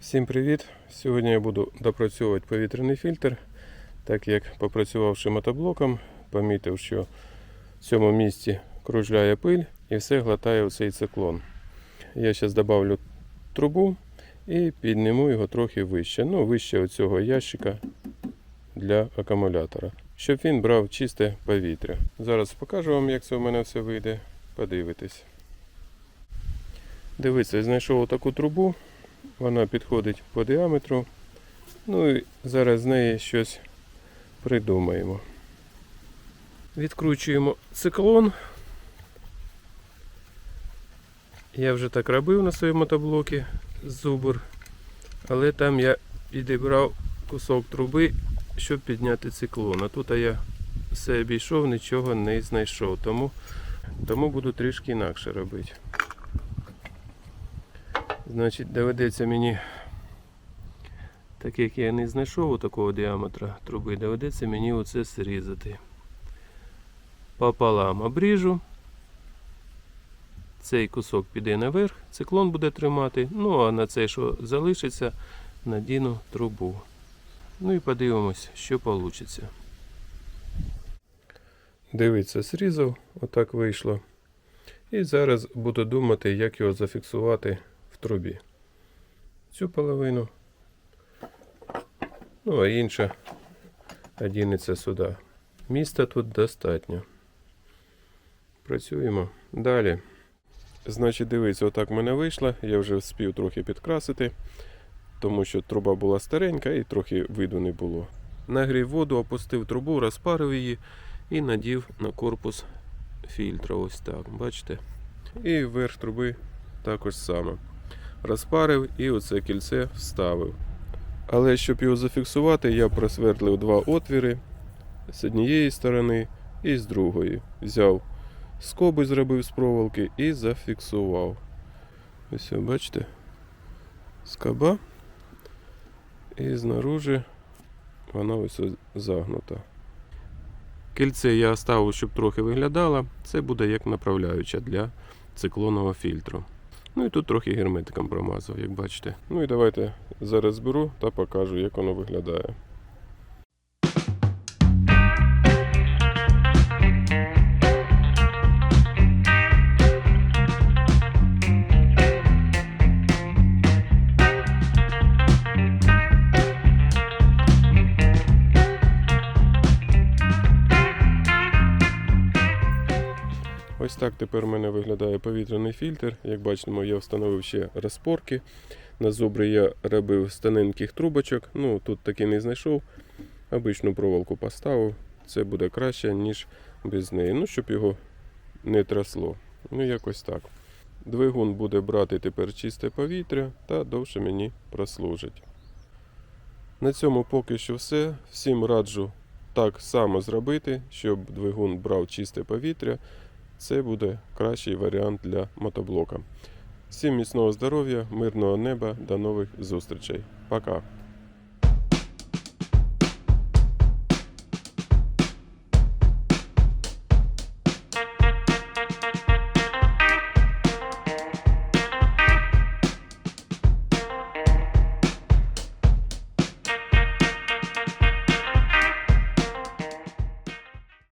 Всім привіт! Сьогодні я буду допрацьовувати повітряний фільтр, так як попрацювавши мотоблоком, помітив, що в цьому місці кружляє пиль і все глотає у цей циклон. Я зараз додавлю трубу і підніму його трохи вище. Ну, вище оцього ящика для акумулятора, щоб він брав чисте повітря. Зараз покажу вам, як це у мене все вийде. Подивитись. Дивіться, знайшов таку трубу. Вона підходить по діаметру. Ну і зараз з неї щось придумаємо. Відкручуємо циклон. Я вже так робив на своєму мотоблокі зубр, але там я підібрав кусок труби, щоб підняти циклон. А тут я все обійшов, нічого не знайшов. Тому, тому буду трішки інакше робити. Значить, доведеться мені, так як я не знайшов такого діаметра труби, доведеться мені оце зрізати. Пополам обріжу. Цей кусок піде наверх, циклон буде тримати. Ну а на цей, що залишиться, надіну трубу. Ну і подивимось, що вийде. Дивіться, зрізав, отак вийшло. І зараз буду думати, як його зафіксувати трубі. Цю половину. Ну, а інша одінеться сюди. Міста тут достатньо. Працюємо далі. Значить, дивіться, отак в мене вийшло. Я вже вспів трохи підкрасити, тому що труба була старенька і трохи виду не було. Нагрів воду, опустив трубу, розпарив її і надів на корпус фільтра. Ось так, бачите? І верх труби також саме. Розпарив і оце кільце вставив. Але щоб його зафіксувати, я просвердлив два отвіри з однієї сторони і з другої. Взяв скоби, зробив з проволоки і зафіксував. Ось, бачите, скоба. І знаружи вона ось загнута. Кільце я оставив, щоб трохи виглядало. Це буде як направляюча для циклонного фільтру. Ну і тут трохи герметиком промазав, як бачите. Ну і давайте зараз зберу та покажу, як воно виглядає. Ось так тепер у мене виглядає повітряний фільтр. Як бачимо, я встановив ще розпорки. На зубри я робив з трубочок. Ну, тут таки не знайшов. Обичну проволоку поставив. Це буде краще, ніж без неї. Ну, щоб його не трясло. Ну, якось так. Двигун буде брати тепер чисте повітря та довше мені прослужить. На цьому поки що все. Всім раджу так само зробити, щоб двигун брав чисте повітря. Це буде кращий варіант для мотоблока. Всім міцного здоров'я, мирного неба, до нових зустрічей. Пока!